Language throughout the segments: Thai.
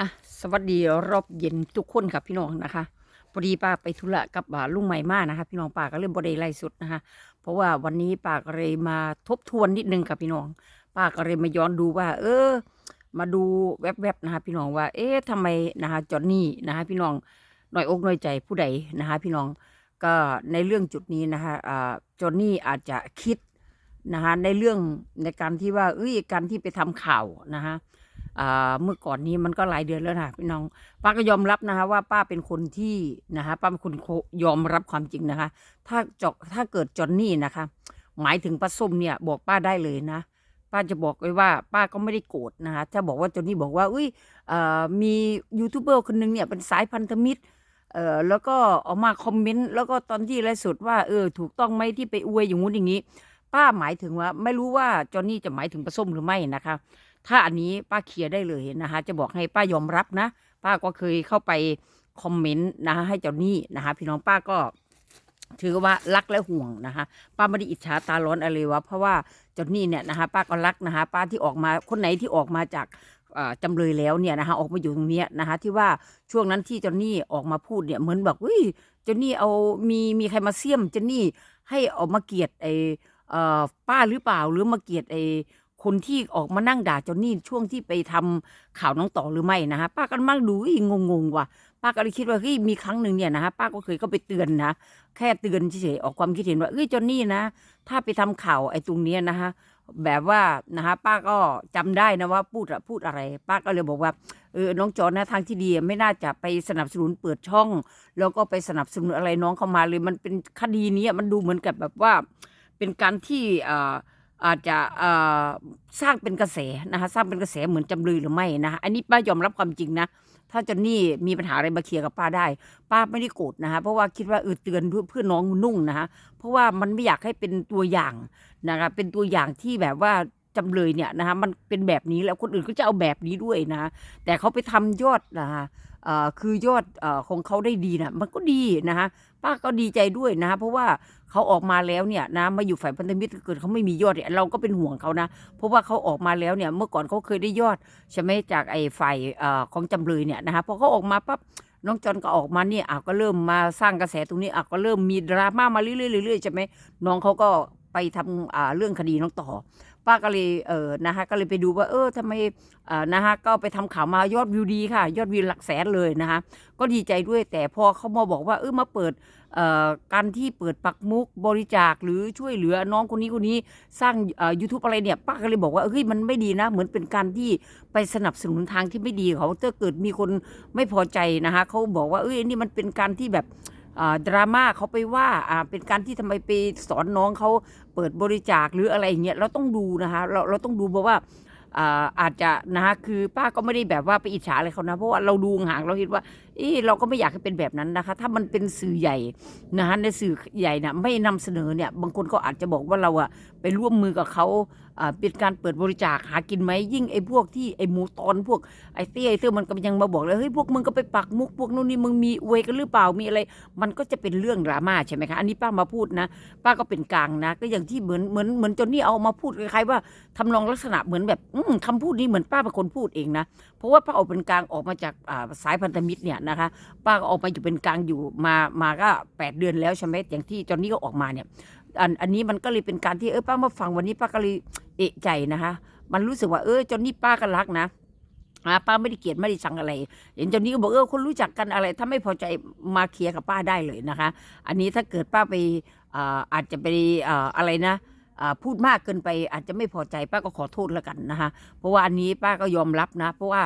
อะสวัสดีรอบเย็นทุกคนครับพี่น้องนะคะพอดีป้าไปธุระกับอ่าลุงใหม่มานะคะ พี่น้องป้าก็เลยบริไลฟ์สุดนะคะ เพราะว่าวันนี้ป้าก็เลยมาทบทวนนิดนึงกับพี่น้อง ป้าก็เลยมาย้อนดูว่า เออ มาดูแวบๆนะคะ พี่น้องว่า เอ๊ะทำไมนะคะจอนนี่นะคะ พี่น้องหน่อยอกหน่อยใจผู้ใดนะคะ พี่น้องก็ในเรื่องจุดนี้นะคะอ่าจอนนี่อาจจะคิดนะคะในเรื่องในการที่ว่าเอ้ยการที่ไปทำข่าวนะคะ เมื่อก่อนนี้มันก็หลายเดือนแล้วนะพี่น้อง ป้าก็ยอมรับนะคะ ว่าป้าเป็นคนที่นะคะป้าเป็นคนยอมรับความจริงนะคะ ถ้าจอกถ้าเกิดจอนนี่นะคะ หมายถึงป้าส้มเนี่ยบอกป้าได้เลยนะ ป้าจะบอกไว้ว่า ป้าก็ไม่ได้โกรธนะคะถ้าบอกว่าจอนนี่บอกว่าอุ้ยมียูทูบเบอร์คนหนึงเนี่ยเป็นสายพันธมิตรเอ่อแล้วก็ออกมาคอมเมนต์แล้วก็ตอนที่ไลฟ์สดว่าเออถูกต้องไหมที่ไปอวยอย่างงู้นอย่างนี้ ป้าหมายถึงว่า ไม่รู้ว่าจอนนี่จะหมายถึงป้าส้มหรือไม่นะคะ ถ้าอันนี้ป้าเคลียร์ได้เลยนะคะ จะบอกให้ป้ายอมรับนะ ป้าก็เคยเข้าไปคอมเมนต์นะคะให้เจ้าหนี้นะคะ พี่น้องป้าก็ถือว่ารักและห่วงนะคะ ป้าไม่ได้อิจฉาตาร้อนอะไรวะเพราะว่าเจ้าหนี้เนี่ยนะคะ ป้าก็รักนะคะ ป้าที่ออกมาคนไหนที่ออกมาจากจำเลยแล้วเนี่ยนะคะออกมาอยู่ตรงนี้นะคะ ที่ว่าช่วงนั้นที่เจ้าหนี้ออกมาพูดเนี่ยเหมือนบอกเฮ้ยเจ้าหนี้เอามีมีใครมาเสี่ยมเจ้าหนี้ให้ออกมาเกียดไอ้เอ่อป้าหรือเปล่าหรือมาเกียดไอ้ คนที่ออกมานั่งด่าเจ้านี้ช่วงที่ไปทำข่าวน้องต่อหรือไม่นะคะป้าก็มั่งดูอีงงงๆว่ะป้าก็เลยคิดว่าเฮ้ยมีครั้งหนึ่งเนี่ยนะคะป้าก็เคยก็ไปเตือนนะแค่เตือนเฉยๆออกความคิดเห็นว่าเอ้ยจอนนี่นะ ถ้าไปทำข่าวไอ้ตรงเนี้ยนะคะแบบว่านะคะป้าก็จำได้นะว่าพูดอะพูดอะไร ป้าก็เลยบอกว่าเออน้องจอนนะทางที่ดีไม่น่าจะไปสนับสนุนเปิดช่อง แล้วก็ไปสนับสนุนอะไรน้องเข้ามาเลยมันเป็นคดีนี้มันดูเหมือนกับแบบว่า เป็นการที่อ่า อาจจะสร้างเป็นกระแสนะคะสร้างเป็นกระแสเหมือนจำเลยหรือไม่นะคะอันนี้ป้ายอมรับความจริงนะ ถ้าจอนนี่มีปัญหาอะไรมาเคลียร์กับป้าได้ ป้าไม่ได้โกรธนะคะเพราะว่าคิดว่าเออเตือนเพื่อน้องนุ่งนะคะเพราะว่ามันไม่อยากให้เป็นตัวอย่างนะคะเป็นตัวอย่างที่แบบว่าจำเลยเนี่ยนะคะมันเป็นแบบนี้แล้วคนอื่นก็จะเอาแบบนี้ด้วยนะ แต่เขาไปทำยอดนะคะ คือยอดอของเขาได้ดีนะมันก็ดีนะคะป้าก็ดีใจด้วยนะคะเพราะว่าเขาออกมาแล้วเนี่ยนะมาอยู่ฝ่ายพันธมิตรเกิดเขาไม่มียอดเนี่ยเราก็เป็นห่วงเขานะ เพราะว่าเขาออกมาแล้วเนี่ยเมื่อก่อนเขาเคยได้ยอดใช่ไหมจากไอ้ฝ่ายอของจำเลยเนี่ยนะคะพอเขาออกมาปั๊บน้องจอนก็ออกมาเนี่ยอะก็เริ่มมาสร้างกระแสตรงนี้อะก็เริ่มมีดราม่ามาเรื่อยๆเรื่อยๆใช่ไหมน้องเขาก็ไปทำเรื่องคดีน้องต่อ ป้าก็เลยเออนะคะก็เลยไปดูว่าเออทำไมอ่านะคะก็ไปทำข่าวมายอดวิวดีค่ะ ยอดวิวหลักแสนเลยนะคะก็ดีใจด้วยแต่พอเขามาบอกว่าเออมาเปิดเอ่อการที่เปิดปักมุกบริจาคหรือช่วยเหลือน้องคนนี้คนนี้สร้างเอ่อยูทูบอะไรเนี่ยป้าก็เลยบอกว่าเฮ้ยมันไม่ดีนะ เหมือนเป็นการที่ไปสนับสนุนทางที่ไม่ดีเขาถ้าเกิดมีคนไม่พอใจนะคะเขาบอกว่าเอ้ยนี่มันเป็นการที่แบบ ดราม่าเขาไปว่าเป็นการที่ทำไมไปสอนน้องเขาเปิดบริจาคหรืออะไรอย่างเงี้ยเราต้องดูนะคะเราเราต้องดูเพราะว่าอาจจะนะคะคือป้าก็ไม่ได้แบบว่าไปอิจฉาอะไรเขานะเพราะว่าเราดูห่างเราคิดว่าเออเราก็ไม่อยากให้เป็นแบบนั้นนะคะ ถ้ามันเป็นสื่อใหญ่นะคะในสื่อใหญ่นะไม่นำเสนอเนี่ยบางคนก็อาจจะบอกว่าเราอะไปร่วมมือกับเขาเป็นการเปิดบริจาคหากินไหมยิ่งไอ้พวกที่ไอ้หมูตอนพวกไอ้เตี้ยไอ้เตี้ยมันก็ยังมาบอกเลยเฮ้ยพวกมึงก็ไปปักมุกพวกนู้นนี่มึงมีอวยกันหรือเปล่ามีอะไร มันก็จะเป็นเรื่องดราม่าใช่ไหมคะอันนี้ป้ามาพูดนะ ป้าก็เป็นกลางนะ ก็อย่างที่เหมือนเหมือนเหมือนจนนี่เอามาพูดคล้ายๆว่าทำนองลักษณะเหมือนแบบอืมคำพูดนี้เหมือนป้าเป็นคนพูดเองนะ เพราะว่าป้าออกเป็นกลางออกมาจากสายพันธมิตรเนี่ยนะคะป้าก็ออกมาอยู่เป็นกลางอยู่มามาก็แปดเดือนแล้วใช่ไหมอย่างที่จอนนี่ก็ออกมาเนี่ยอันอันนี้มันก็เลยเป็นการที่เออป้ามาฟังวันนี้ป้าก็เลยเอะใจนะคะ มันรู้สึกว่าเออจอนนี่ป้าก็รักนะป้าไม่ได้เกลียดไม่ได้ชังอะไร เห็นเจนนี้ก็บอกเออคนรู้จักกันอะไร ถ้าไม่พอใจมาเคลียร์กับป้าได้เลยนะคะ อันนี้ถ้าเกิดป้าไปอาอาจจะไปออะไรนะ พูดมากเกินไปอาจจะไม่พอใจป้าก็ขอโทษแล้วกันนะคะเพราะว่าอันนี้ป้าก็ยอมรับนะ เพราะว่า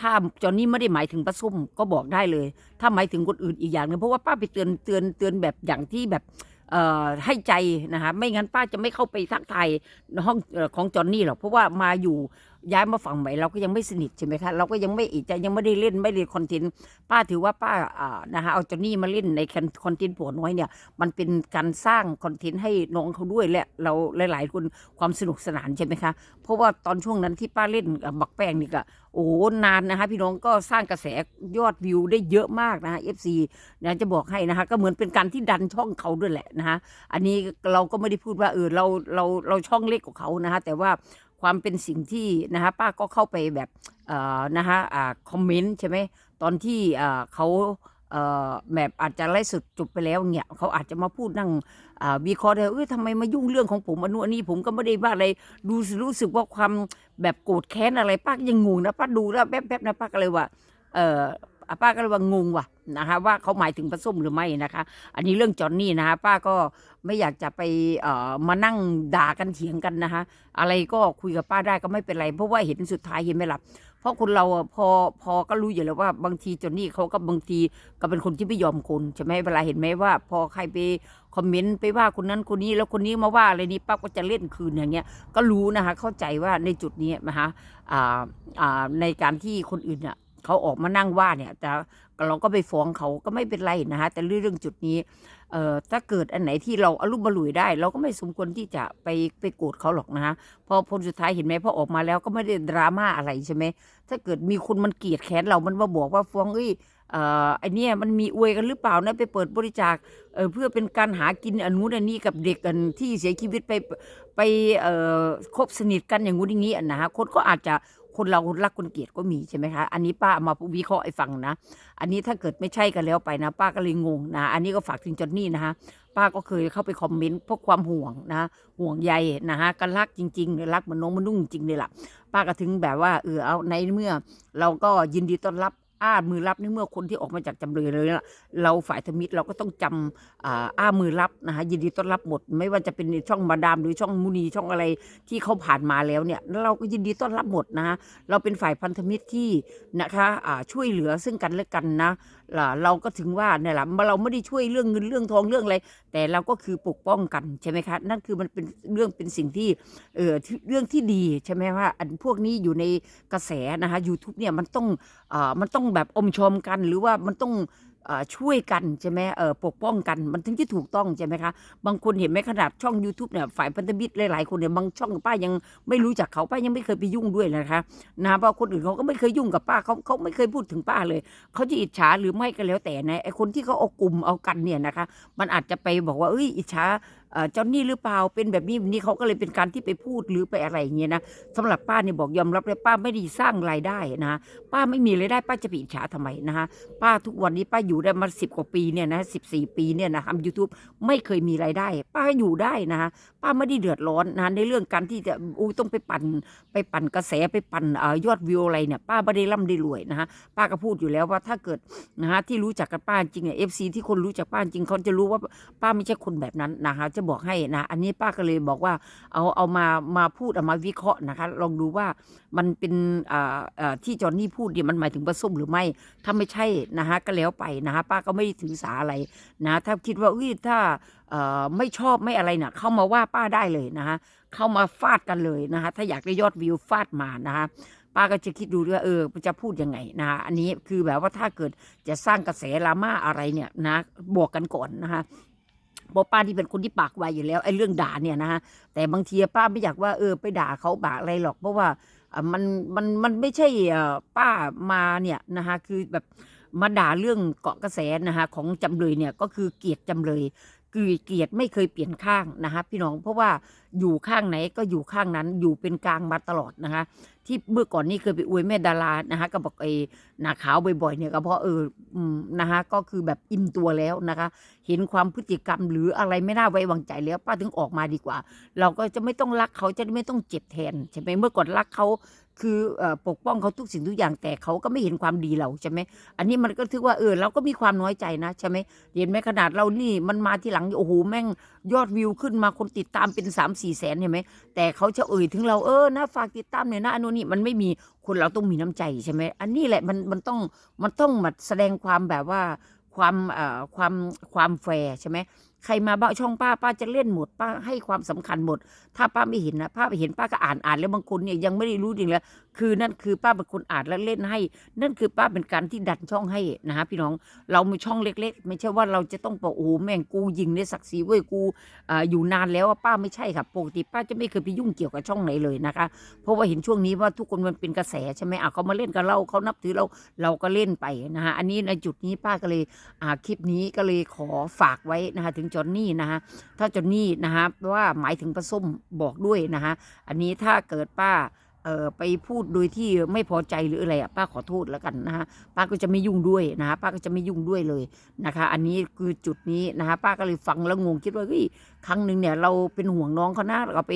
ถ้าจอนนี่ไม่ได้หมายถึงป้าส้มก็บอกได้เลย ถ้าหมายถึงคนอื่นอีกอย่างหนึงเพราะว่าป้าไปเตือนเตือนเตือนแบบอย่างที่แบบให้ใจนะคะไม่งั้นป้าจะไม่เข้าไปทักทายห้องของจอนนี่หรอกเพราะว่ามาอยู่ ย้ายมาฝั่งใหม่เราก็ยังไม่สนิทใช่ไหมคะเราก็ยังไม่อิใจยังไม่ได้เล่นไม่ได้คอนเทนต์ป้าถือว่าป้าอ่านะคะเอาจอนนี่มาเล่นในคอนเทนต์ผัวน้อยเนี่ย มันเป็นการสร้างคอนเทนต์ให้น้องเขาด้วยและเราหลาย ๆ คนความสนุกสนานใช่ไหมคะเพราะว่าตอนช่วงนั้นที่ป้าเล่นบักแป้งนี่ก็โอ้นานนะคะพี่น้องก็สร้างกระแสยอดวิวได้เยอะมากนะคะ FC นะจะบอกให้นะคะ ก็เหมือนเป็นการที่ดันช่องเขาด้วยแหละนะคะอันนี้เราก็ไม่ได้พูดว่าเออเราเราเราช่องเล็กกว่าเขานะคะแต่ว่า ความเป็นสิ่งที่นะคะป้าก็เข้าไปแบบเอ่อนะคะอ่าคอมเมนต์ใช่ไหมตอนที่อ่าเขาเอ่อแบบอาจจะไล่สุดจบไปแล้วเนี่ยเขาอาจจะมาพูดนั่งอ่าวิเคราะห์เลยเอ้ยทำไมมายุ่งเรื่องของผมอันนู้นอันนี้ผมก็ไม่ได้ว่าอะไรดูรู้สึกว่าความแบบโกรธแค้นอะไรป้ายังงงนะป้าดูแล้วแป๊บๆนะป้าก็เลยว่าเอออะ ป้าก็เลยว่างงว่ะนะคะว่าเขาหมายถึงปลาส้มหรือไม่นะคะ อันนี้เรื่องจอนนี่นะคะป้าก็ไม่อยากจะไปเอ่อมานั่งด่ากันเถียงกันนะคะ อะไรก็คุยกับป้าได้ก็ไม่เป็นไร เพราะว่าเห็นสุดท้ายเห็นไหมล่ะเพราะคนเราพอพอก็รู้อยู่แล้วว่าบางทีจอนนี่เขาก็บางทีก็เป็นคนที่ไม่ยอมคนใช่ไหมเวลาเห็นไหมว่า พอใครไปคอมเมนต์ไปว่าคนนั้นคนนี้แล้วคนนี้มาว่าอะไรนี้ป้าก็จะเล่นคืนอย่างเงี้ยก็รู้นะคะเข้าใจว่าในจุดนี้นะคะอ่าอ่าในการที่คนอื่นเนี่ย เขาออกมานั่งว่าเนี่ย แต่เราก็ไปฟ้องเขาก็ไม่เป็นไรนะคะแต่เรื่องจุดนี้เอ่อถ้าเกิดอันไหนที่เราอารุมบาลุยได้ เราก็ไม่สมควรที่จะไปไปโกรธเขาหรอกนะคะพอผลสุดท้ายเห็นไหมพอออกมาแล้วก็ไม่ได้ดราม่าอะไรใช่ไหมถ้าเกิดมีคนมันเกลียดแค้นเรามันมาบอกว่าฟ้องเอ้ยเอ่อไอเนี้ยมันมีอวยกันหรือเปล่านะไปเปิดบริจาคเออเพื่อเป็นการหากินอนนู้นอันนี้กับเด็กอันที่เสียชีวิตไปไปเอ่อคบสนิทกันอย่างงู้นอย่างนี้นะฮะคนก็อาจจะ คนเรารักคนเกลียดก็มีใช่ไหมคะ อันนี้ป้ามาวิเคราะห์ให้ฟังนะ อันนี้ถ้าเกิดไม่ใช่กันแล้วไปนะ ป้าก็เลยงงนะ อันนี้ก็ฝากถึงจอนนี่นะคะป้าก็เคยเข้าไปคอมเมนต์เพราะความห่วงนะ ห่วงใยนะฮะกันรักจริงๆเลยรักเหมันน้องมันนุ่งจริงเลยล่ะ ป้าก็ถึงแบบว่าเออเอาในเมื่อ เราก็ยินดีต้อนรับ อ้ามือรับในเมื่อคนที่ออกมาจากจำเลยเลยเราฝ่ายธมิตรเราก็ต้องจำอ้ามือรับนะคะยินดีต้อนรับหมด ไม่ว่าจะเป็นช่องมาดามหรือช่องมุนีช่องอะไรที่เขาผ่านมาแล้วเนี่ยเราก็ยินดีต้อนรับหมดนะคะเราเป็นฝ่ายพันธมิตรที่นะคะช่วยเหลือซึ่งกันและกันนะเราก็ถึงว่าเนี่ยแหละเราไม่ได้ช่วยเรื่องเงินเรื่องทองเรื่องอะไร แต่เราก็คือปกป้องกันใช่ไหมคะ นั่นคือมันเป็นเรื่องเป็นสิ่งที่เออเรื่องที่ดีใช่ไหมว่าอันพวกนี้อยู่ในกระแสนะคะยูทูบเนี่ยมันต้องอ่ามันต้องแบบอมชมกันหรือว่ามันต้อง ช่วยกันใช่ไหมเออปกป้องกันมันถึงจะถูกต้องใช่ไหมคะ บางคนเห็นไหมขนาดช่อง YouTube เนี่ยฝ่ายพันธมิตรหลายๆคนเนี่ยบางช่องป้ายังไม่รู้จักเขาป้ายังไม่เคยไปยุ่งด้วยเลยนะคะนะเพราะคนอื่นเขาก็ไม่เคยยุ่งกับป้าเขาเขาไม่เคยพูดถึงป้าเลย เขาจะอิจฉาหรือไม่ก็แล้วแต่นะไอคนที่เขาเอากลุ่มเอากันเนี่ยนะคะ มันอาจจะไปบอกว่าเอ้ยอิจฉา เจ้านี่หรือเปล่าเป็นแบบนี้แบบนี้เขาก็เลยเป็นการที่ไปพูดหรือไปอะไรอย่างเงี้ยนะสำหรับป้าเนี่ยบอกยอมรับเลยป้าไม่ได้สร้างรายได้นะป้าไม่มีรายได้ป้าจะไปอิจฉาทำไมนะคะป้าทุกวันนี้ป้าอยู่ได้มาสิบกว่าปีเนี่ยนะสิบสี่ปีเนี่ยนะทำยูทูบไม่เคยมีรายได้ ป้าอยู่ได้นะคะป้าไม่ได้เดือดร้อนนะในเรื่องการที่จะอุ้ต้องไปปั่นไปปั่นกระแสไปปั่นอยอดวิวอะไรเนี่ยป้าไม่ได้ร่ำได้รวยนะคะป้าก็พูดอยู่แล้วว่าถ้าเกิดนะฮะที่รู้จักกับป้าจริงเนี่ยเอฟซีที่คนรู้จักป้าจริงเขาจะรู้ว่าป้าไม่ใช่คนแบบนั้นนะคะจะบอกให้นะ อันนี้ป้าก็เลยบอกว่าเอาเอามามาพูดเอามาวิเคราะห์นะคะ ลองดูว่ามันเป็นอ่าอ่าที่จอนนี่พูดเนี่ยมันหมายถึงปลาส้มหรือไม่ ถ้าไม่ใช่นะคะก็แล้วไปนะคะป้าก็ไม่ถือสาอะไรนะ ถ้าคิดว่าอุ้ยถ้าอ่ไม่ชอบไม่อะไรเนี่ยเข้ามาว่าป้าได้เลยนะคะเข้ามาฟาดกันเลยนะคะถ้าอยากได้ยอดวิวฟาดมานะคะป้าก็จะคิดดูด้วยเออจะพูดยังไงนะคะอันนี้คือแบบว่าถ้าเกิดจะสร้างกระแสดราม่าอะไรเนี่ยนะบวกกันก่อนนะคะ เพราป้าที่เป็นคนที่ปากไวอยู่แล้วไอ้เรื่องด่าเนี่ยนะคะแต่บางทีป้าไม่อยากว่าเออไปด่าเขาบาอะไรหรอกเพราะว่ามันมันมันไม่ใช่ป้ามาเนี่ยนะคะคือแบบมาด่าเรื่องเกาะกระแสนะคะของจำเลยเนี่ยก็คือเกลียดจำเลย คือเกียดไม่เคยเปลี่ยนข้างนะคะพี่น้องเพราะว่าอยู่ข้างไหนก็อยู่ข้างนั้นอยู่เป็นกลางมาตลอดนะคะ ที่เมื่อก่อนนี่เคยไปอวยแม่ดารานะคะก็บอกไอ้หนาขาวบ่อยๆเนี่ยก็เพราะเออนะคะก็คือแบบอิ่มตัวแล้วนะคะ เห็นความพฤติกรรมหรืออะไรไม่น่าไว้วางใจแล้วป้าถึงออกมาดีกว่า เราก็จะไม่ต้องรักเขาจะไม่ต้องเจ็บแทนใช่ไหมเมื่อก่อนรักเขา คือปกป้องเขาทุกสิ่งทุกอย่างแต่เขาก็ไม่เห็นความดีเราใช่ไหมอันนี้มันก็ถือว่าเออเราก็มีความน้อยใจนะใช่ไหมเห็นไหมขนาดเรานี่มันมาที่หลังโอ้โหแม่งยอดวิวขึ้นมาคนติดตามเป็น3 4มสี่แสนเห็นไหมแต่เขาจะเอ่ยถึงเราเออนะฝากติดตามหน่อยนะอันนู้นนี่มันไม่มีคนเราต้องมีน้ำใจใช่ไหมอันนี้แหละมันมันต้องมันต้องมาแสดงความแบบว่าความเอ่อความความแฟร์ใช่ไหม ใครมาบ้าช่องป้าป้าจะเล่นหมดป้าให้ความสำคัญหมด ถ้าป้าไม่เห็นนะป้าไปเห็นป้าก็อ่านอ่านแล้วบางคนเนี่ยยังไม่ได้รู้จริงแล้ว คือนั่นคือป้าเป็นคนอ่านและเล่นให้ นั่นคือป้าเป็นการที่ดันช่องให้นะฮะพี่น้องเรามีช่องเล็ก ๆ ไม่ใช่ว่าเราจะต้องบอกโอ้โหแม่งกูยิงในศักดิ์ศรีเว้ยกูออยู่นานแล้วป้าไม่ใช่ค่ะปกติป้าจะไม่เคยไปยุ่งเกี่ยวกับช่องไหนเลยนะคะ เพราะว่าเห็นช่วงนี้ว่าทุกคนมันเป็นกระแสใช่ไหมอะเขามาเล่นกับเราเขานับถือเราเราก็เล่นไปนะฮะอันนี้ในจุดนี้ป้าก็เลยอ่าคลิปนี้ก็เลยขอฝากไว้นะคะถึงจอนนี่นะฮะถ้าจอนนี่นะฮะว่าหมายถึงปลาส้มบอกด้วยนะฮะอันนี้ถ้าเกิดป้า เอ่อไปพูดโดยที่ไม่พอใจหรืออะไรอะป้าขอโทษแล้วกันนะฮะป้าก็จะไม่ยุ่งด้วยนะฮะป้าก็จะไม่ยุ่งด้วยเลยนะคะ อันนี้คือจุดนี้นะฮะป้าก็เลยฟังแล้วงงคิดว่าเฮ้ยครั้งหนึ่งเนี่ยเราเป็นห่วงน้องเขานะเราไป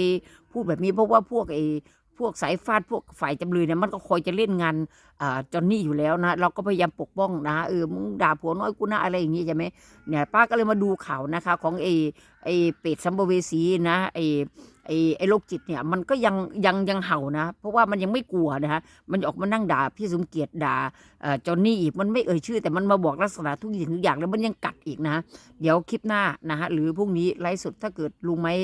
พูดแบบนี้เพราะว่าพวกไอ้พวกสายฟาดพวกฝ่ายจำเลยเนี่ยมันก็คอยจะเล่นงานอ่าจอนนี่อยู่แล้วนะเราก็พยายามปกป้องนะเออมึงด่าผัวน้อยกูนะอะไรอย่างงี้ใช่ไหมเนี่ยป้าก็เลยมาดูข่าวนะคะของไอ้ ไอ้เป็ดสัมภเวสีนะไอ้ไอ้ไอ้โรคจิตเนี่ยมันก็ยังยังยังเห่านะ เพราะว่ามันยังไม่กลัวนะฮะมันออกมานั่งด่าพี่สมเกียรติด่าเอ่อจอนนี่อีกมันไม่เอ่ยชื่อ แต่มันมาบอกลักษณะทุกอย่างทุกอย่างแล้วมันยังกัดอีกนะ เดี๋ยวคลิปหน้านะฮะหรือพรุ่งนี้ไลฟ์สดถ้าเกิดลุงไม่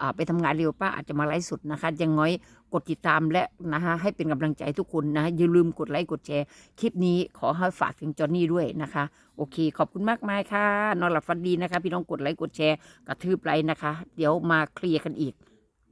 อ่าไปทำงานเร็วป้าอาจจะมาไลฟ์สดนะคะยังน้อยกดติดตามและนะฮะให้เป็นกำลังใจทุกคนนะฮะอย่าลืมกดไลค์กดแชร์คลิปนี้ขอให้ฝากถึงจอนนี่ด้วยนะคะ โอเค ขอบคุณมากมายค่ะนอนหลับฝันดีนะคะ พี่น้องกดไลค์กดแชร์กระทืบไลค์นะคะ เดี๋ยวมาเคลียร์กันอีก